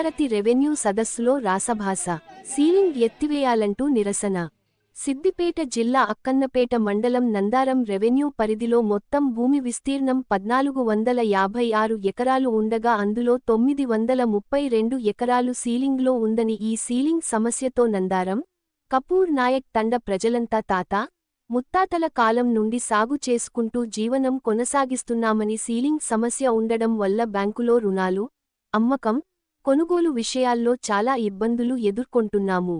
Bhubharati revenue సదస్సులో రాసభాస ceiling ఎత్తివేయాలంటూ నిరసన. సిద్దిపేట జిల్లా అక్కన్నపేట మండలం నందారం రెవెన్యూ పరిధిలో మొత్తం భూమి విస్తీర్ణం పద్నాలుగు వందల యాభై ఆరు ఎకరాలు ఉండగా అందులో తొమ్మిది వందల ముప్పై రెండు ఎకరాలు సీలింగ్లో ఉందని ఈ సీలింగ్ సమస్యతో నందారం కపూర్ నాయక్ తండ ప్రజలంతా తాత ముత్తాతల కాలం నుండి సాగు చేసుకుంటూ జీవనం కొనసాగిస్తున్నామని సీలింగ్ సమస్య ఉండడం వల్ల బ్యాంకులో రుణాలు అమ్మకం కొనుగోలు విషయాల్లో చాలా ఇబ్బందులు ఎదుర్కొంటున్నాము.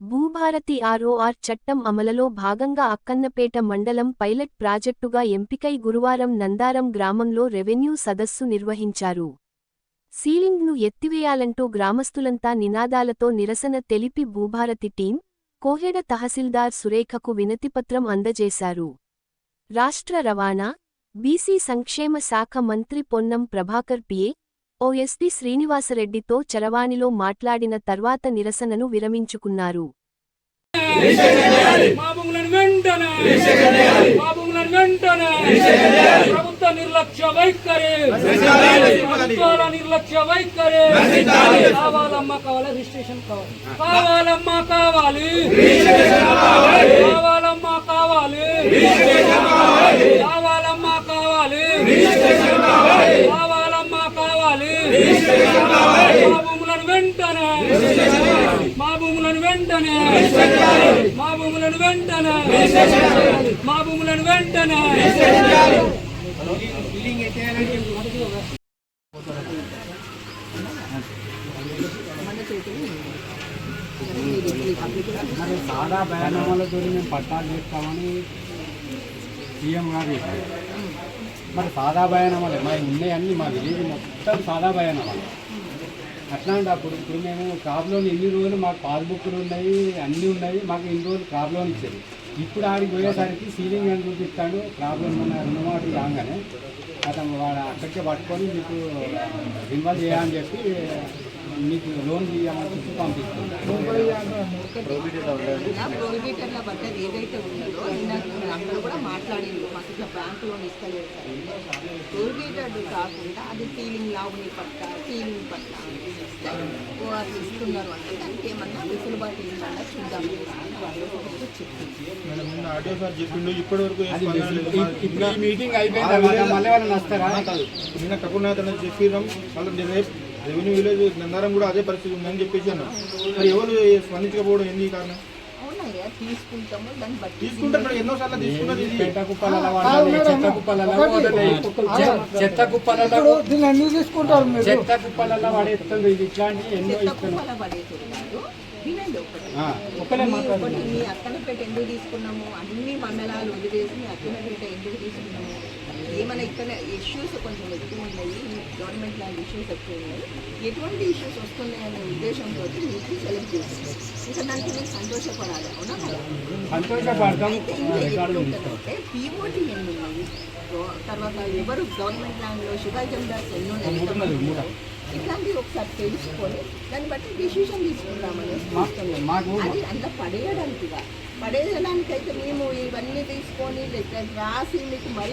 భూభారతి ఆర్ఓఆర్ చట్టం అమలలో భాగంగా అక్కన్నపేట మండలం పైలట్ ప్రాజెక్టుగా ఎంపికై గురువారం నందారం గ్రామంలో రెవెన్యూ సదస్సు నిర్వహించారు. సీలింగ్ను ఎత్తివేయాలంటూ గ్రామస్తులంతా నినాదాలతో నిరసన తెలిపి భూభారతి టీం కోహెడ తహసీల్దార్ సురేఖకు వినతిపత్రం అందజేశారు. రాష్ట్ర రవాణా బీసీ సంక్షేమ శాఖ మంత్రి Ponnam Prabhakar PA O SP శ్రీనివాసరెడ్డితో చరవాణిలో మాట్లాడిన తర్వాత నిరసనను విరమించుకున్నారు. ప్రభుత్వ నిర్లక్ష్య వైఖరి. ప్రభుత్వాల నిర్లక్ష్య వైఖరి. కావాలమ్మా కావాలి రిజిస్ట్రేషన్ కావాలి. కావాలమ్మా కావాలి కావాలమ్మా కావాలి కావాలమ్మా కావాలి కావాలమ్మా కావాలి మా భూములను వెంటనే మా భూములను వెంటనే. మా భూములను వెంటనే. మా భూములను వెంటనే. మరి సాదా బయానమాలతో మేము పట్టాలు చేస్తామని సీఎం గారు చెప్పారు. మరి సాదా బయానమాలే మరి ఉన్నాయన్నీ మా విలేజ్ మొత్తం సాదా బయానమాలే అట్లా అంటే అప్పుడు ఇప్పుడు మేము క్రాప్ లోన్ ఎన్ని రోజులు మాకు పాస్బుక్లు ఉన్నాయి అన్నీ ఉన్నాయి మాకు ఇన్ని రోజులు క్రాప్ లోన్ ఇచ్చేది ఇప్పుడు ఆడికి పోయేసరికి సీలింగ్ అని చూపిస్తాడు క్రాప్ లోన్ మన రుణమాటి రాగానే. అతను వాడు అక్కడికే పట్టుకొని మీకు రిన్వాల్ చేయాలని చెప్పి మీకు లోన్ చెప్పి పంపిస్తుంది. ప్రొహిబిటర్ల ఏదైతే ఉన్నదో ఇందాక అందరూ కూడా మాట్లాడిండ్రు మాకు ఇట్లా బ్యాంకు లోన్ ఇస్తలేదు సార్. ప్రొహిబిటెడ్ కాకుండా అది సీలింగ్ లావుని పట్ట సీలింగ్ పట్ట. అది ఇస్తున్నారు అంటే దానికి ఏమన్నా వెసులుబాటు చూద్దాం. వాళ్ళు ఇప్పుడు ఈ మీటింగ్ అయిపోయిన తర్వాత మళ్ళీ వాళ్ళని వస్తారా? కాదు నిన్న కకునాథ్ అని చెప్పినాం. మళ్ళీ రేపు రెవెన్యూ విలేజ్ నందారం కూడా అదే పరిస్థితి ఉందని చెప్పేసి అన్నాం మరి ఎవరు స్పందించకపోవడం ఏంది ఈ కారణం? అవునయ్యా తీసుకుంటాము దాన్ని బట్టి తీసుకుంటారు ఎన్నో సార్లు తీసుకున్నది ఇది. చెత్త కుప్పలలో చెత్త కుప్పలలో చెత్త కుప్పలలో దీన్ని అన్ని తీసుకుంటారు మీరు. చెత్త కుప్పలలో పడేస్తుంది ఇది ఇట్లాంటివి ఎన్నో కుప్పల వినండి ఒకటి. మీ అక్కనపేట ఎందుకు తీసుకున్నాము? అన్ని మండలాలు వదిలేసి మీ అక్కనపేట ఎందుకు తీసుకున్నాము? ఏమైనా ఇక్కడ ఇష్యూస్ కొంచెం ఎక్కువ ఉన్నాయి గవర్నమెంట్ ల్యాండ్ ఇష్యూస్ ఎక్కువ ఉన్నాయి. ఎటువంటి ఇష్యూస్ వస్తున్నాయి అనే ఉద్దేశంతో మీకు సెలెక్ట్ చేసింది ఇంకా దానికి మీరు సంతోషపడాలి అవునా కదా? సంతోషపడతాం. అయితే ఇంకా ఎట్లుంటుందంటే పీఓటీ ఎన్ని ఉన్నాయి తర్వాత ఎవరు గవర్నమెంట్ ల్యాండ్లో శివాజీ ఎన్ని ఉన్నాయి ఇట్లాంటివి ఒకసారి తెలుసుకొని దాన్ని బట్టి డిసిషన్ తీసుకుంటామని చూస్తున్నాం. మాకు అది అందులో పడేయడానికి కాదు. పడేయడానికి అయితే మేము ఇవన్నీ తీసుకొని లెక్క రాసి మీకు మరి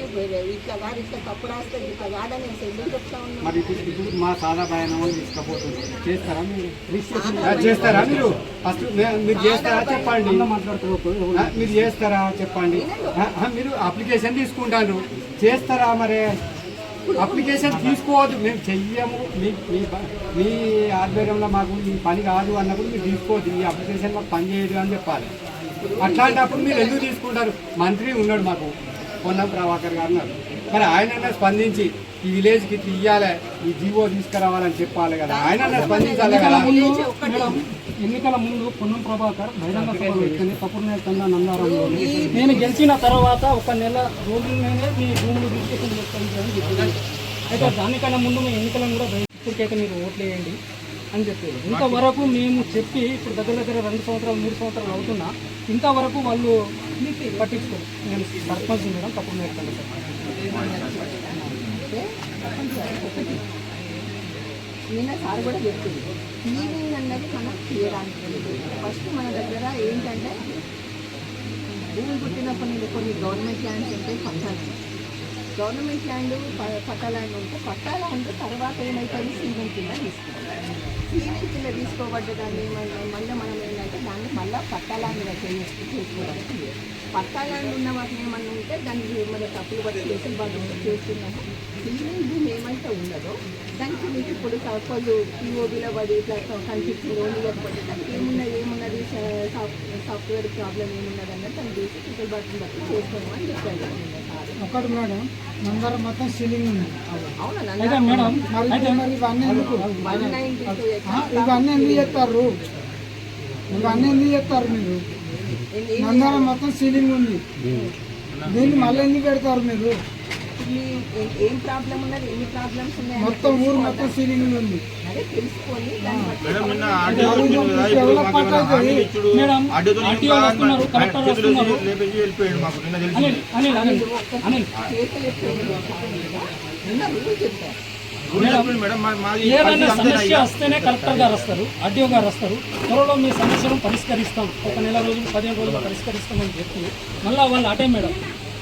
ఇట్లా కాదు ఇట్లా తప్పు రాస్తే ఇట్లా కాదని ఎందుకు చెప్తా ఉన్నాం? మరి ఇప్పుడు ఇప్పుడు మా సాదా భయానం తీసుకుపోతుంది. చేస్తారా మీరు? చేస్తారా మీరు? ఫస్ట్ మీరు చేస్తారా చెప్పండి. మీరు చేస్తారా చెప్పండి. మీరు అప్లికేషన్ తీసుకుంటారు. చేస్తారా మరి? అప్లికేషన్ తీసుకోవద్దు. మేము చెయ్యము. మీ మీ మీ ఆధ్వర్యంలో మాకు మీ పని కాదు అన్నప్పుడు మీరు తీసుకోవద్దు. ఈ అప్లికేషన్ మాకు పని చేయదు అని చెప్పాలి. అట్లాంటప్పుడు మీరు ఎందుకు తీసుకుంటారు? మంత్రి ఉన్నాడు మాకు. పొన్నం ప్రభాకర్ గారు ఉన్నారు. మరి ఆయన స్పందించి ఈ విలేజ్కి తీయాలి ఈ జీవో తీసుకురావాలని చెప్పాలి కదా. ఆయన స్పందించాలి కదా. ఎన్నికల ముందు పొన్నం ప్రభాకర్ బహిరంగ సభ వచ్చింది కపూర్నే తండ నందారంలో నేను గెలిచిన తర్వాత ఒక నెల రోజులనే మీ భూములు రిజిస్ట్రేషన్ చేసుకోవాలని చెప్పింది. అయితే దానికన్నా ముందు మీ ఎన్నికలను కూడా బయట ఇప్పటికైతే మీరు ఓట్లు వేయండి అని చెప్పారు. ఇంతవరకు మేము చెప్పి ఇప్పుడు దగ్గర దగ్గర రెండు సంవత్సరాలు మూడు సంవత్సరాలు అవుతున్నా ఇంతవరకు వాళ్ళు పట్టించుకోరు. నేను సర్పంచ్ మేడం కపూర్ తండ సార్ అంటే చెప్పండి సార్ ఒకటి నిన్న సార్ కూడా చెప్తుంది టీవింగ్ అన్నది మనం చేయడానికి ఫస్ట్ మన దగ్గర ఏంటంటే భూమి పుట్టినప్పుడు నుండి కొన్ని గవర్నమెంట్ ల్యాండ్స్ ఉంటాయి పట్టాలి. గవర్నమెంట్ ల్యాండ్ ప- పట్టా ల్యాండ్ ఉంటే పట్టా ల్యాండ్ తర్వాత ఏమైతుంది? సీలింగ్ కింద తీసుకోవాలి. సీలింగ్ కింద తీసుకోబడ్డ దాన్ని మళ్ళీ మనం మళ్ళీ పట్టా ల్యాండ్గా చేసి చేసుకోవడానికి లేదు. పట్టా ల్యాండ్ ఉన్న వాటిని ఏమన్నా ఉంటే దాన్ని మన తప్పులు బట్టి చేసిన వాళ్ళు చేస్తున్నాము. సీలింగ్ భూమి ఏమైతే ఉన్నదో దానికి మీకు ఇప్పుడు సపోజ్ టీఓబీలో పడి ఇట్లా కనిపించింది ఓన్లీ లేకపోతే దానికి ఏమున్నది ఏమున్నది సాఫ్ట్ సాఫ్ట్వేర్ ప్రాబ్లం ఏమున్నది అన్నది దాన్ని చూసి పిల్లలు బట్టి బట్టి చేసుకోము అని చెప్పారు. ఒకటి మేడం నందారం మొత్తం సీలింగ్ ఉంది. అవునా మేడం ఇవన్నీ ఇవన్నీ ఎందుకు చేస్తారు? ఇవన్నీ ఎందుకు చేస్తారు మీరు? నందారం మొత్తం సీలింగ్ ఉంది. దీన్ని మళ్ళీ ఎందుకు పెడతారు మీరు? ఏం ప్రాబ్లం ఉన్నది? ఎన్ని ప్రాబ్లమ్స్ ఉన్నాయి మొత్తం ఊరు మొత్తం సీలింగ్ ఉంది. అదే తెలుసుకొని చేతులు ఏదైనా సమస్య? వస్తేనే కలెక్టర్ గారు వస్తారు ఆర్డీఓ గారు వస్తారు. త్వరలో మీ సమస్యను పరిష్కరిస్తాం. ఒక నెల రోజులు పదిహేను రోజులు పరిష్కరిస్తామని చెప్పి మళ్ళీ వాళ్ళు అటే మేడం.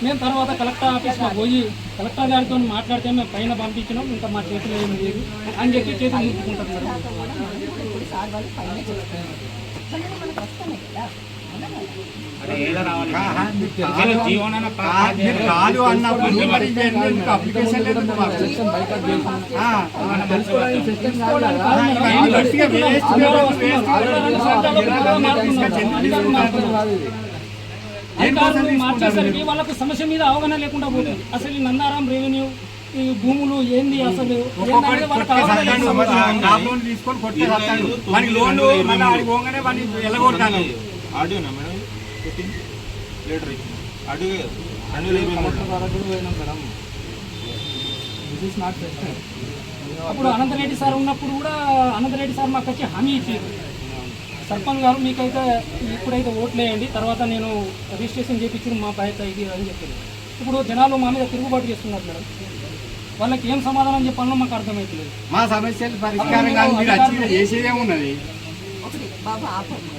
మేము తర్వాత కలెక్టర్ ఆఫీస్లో పోయి కలెక్టర్ గారితో మాట్లాడితే మేము పైన పంపించినాం ఇంకా మా చేతిలో ఏమి లేదు అని చెప్పి చేతులు ముట్టుకుంటారు మేడం. కాదు అన్నప్పుడు మరి ఎందుకు అప్లికేషన్ లేదు మార్చేసరికి వాళ్ళకు సమస్య మీద అవగాహన లేకుండా పోతుంది అసలు ఈ నందారం రెవెన్యూ ఈ భూములు ఏంది అసలు తీసుకొని కొట్టేస్తాడు వానికి లోన్ మళ్ళీ వాడిని ఆర్డీఓనా మేడం? పెట్టింది లెటర్ ఇచ్చింది ఆర్డీఓ కదా? రెండు వేల ఇరవై మూడులో. అప్పుడు అనంతరెడ్డి సార్ ఉన్నప్పుడు కూడా అనంతరెడ్డి సార్ మాకు వచ్చి హామీ ఇచ్చారు. సర్పంచ్ గారు మీకైతే ఇప్పుడైతే ఓట్లు వేయండి తర్వాత నేను రిజిస్ట్రేషన్ చేయించిన మా బాధ్యత ఇది అని చెప్పింది ఇప్పుడు జనాలు మా మీద తిరుగుబాటు చేస్తున్నారు మేడం. వాళ్ళకి ఏం సమాధానం చెప్పాలో మాకు అర్థమవుతలేదు మా సమస్యలు పరిష్కారం చేసేదే ఉన్నది. ఒకటి బాబా ఆపండి.